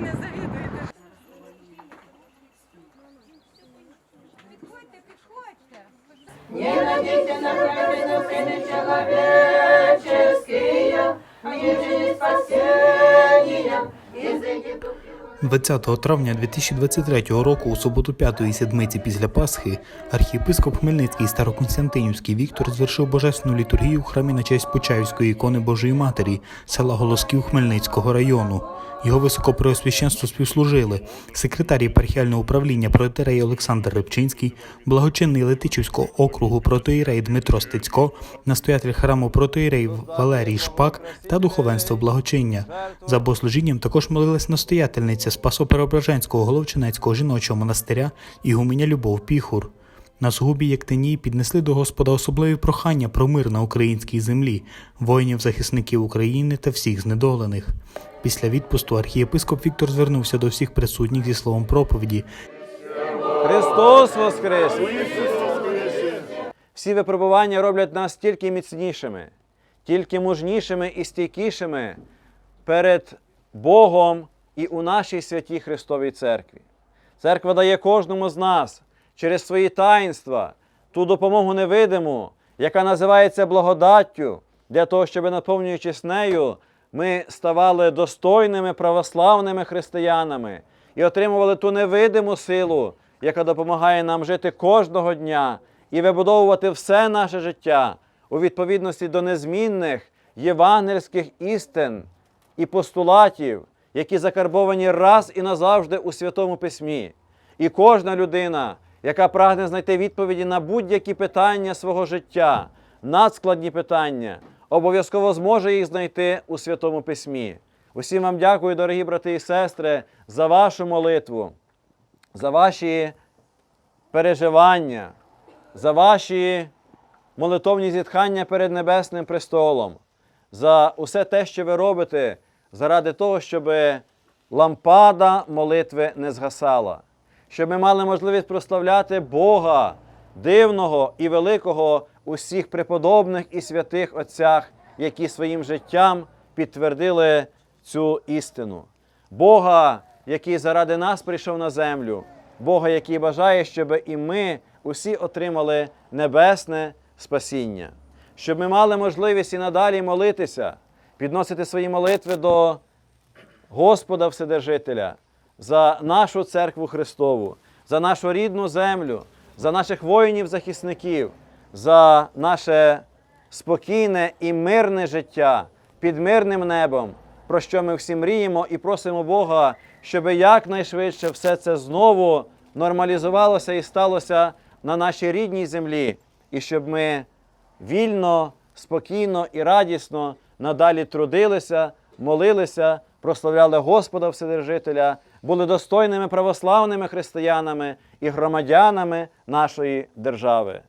мені не завідуєте. Підходьте, підходьте. Не надейся на праведного Сына человеческие, ежели спасения из этих 20 травня 2023 року, у суботу п'ятої седмиці після Пасхи, архієпископ Хмельницький Староконстантинівський Віктор звершив божественну літургію в храмі на честь Почаївської ікони Божої Матері, села Голосків Хмельницького району. Його високопреосвященство співслужили секретар єпархіального управління протиерей Олександр Рибчинський, благочинний Летичівського округу протоїрей Дмитро Стецько, настоятель храму протоїрей Валерій Шпак та духовенство благочиння. За богослужінням також молилась настоятельниця Спасо-Преображенського Головчинецького жіночого монастиря Ігуменя Любов Піхур. На згубі Єктинії піднесли до Господа особливі прохання про мир на українській землі, воїнів-захисників України та всіх знедолених. Після відпусту архієпископ Віктор звернувся до всіх присутніх зі словом проповіді Христос Воскрес! Всі випробування роблять нас тільки міцнішими, тільки мужнішими і стійкішими перед Богом і у нашій святій Христовій Церкві. Церква дає кожному з нас через свої таїнства ту допомогу невидиму, яка називається благодаттю, для того, щоб, наповнюючись нею, ми ставали достойними православними християнами і отримували ту невидиму силу, яка допомагає нам жити кожного дня і вибудовувати все наше життя у відповідності до незмінних євангельських істин і постулатів, які закарбовані раз і назавжди у Святому Письмі. І кожна людина, яка прагне знайти відповіді на будь-які питання свого життя, надскладні питання, обов'язково зможе їх знайти у Святому Письмі. Усім вам дякую, дорогі брати і сестри, за вашу молитву, за ваші переживання, за ваші молитовні зітхання перед Небесним престолом, за усе те, що ви робите, заради того, щоб лампада молитви не згасала, щоб ми мали можливість прославляти Бога, дивного і великого усіх преподобних і святих Отцях, які своїм життям підтвердили цю істину. Бога, який заради нас прийшов на землю, Бога, який бажає, щоб і ми усі отримали небесне спасіння, щоб ми мали можливість і надалі молитися, підносити свої молитви до Господа Вседержителя за нашу церкву Христову, за нашу рідну землю, за наших воїнів-захисників, за наше спокійне і мирне життя під мирним небом, про що ми всі мріємо і просимо Бога, щоб якнайшвидше все це знову нормалізувалося і сталося на нашій рідній землі, і щоб ми вільно, спокійно і радісно надалі трудилися, молилися, прославляли Господа Вседержителя, були достойними православними християнами і громадянами нашої держави.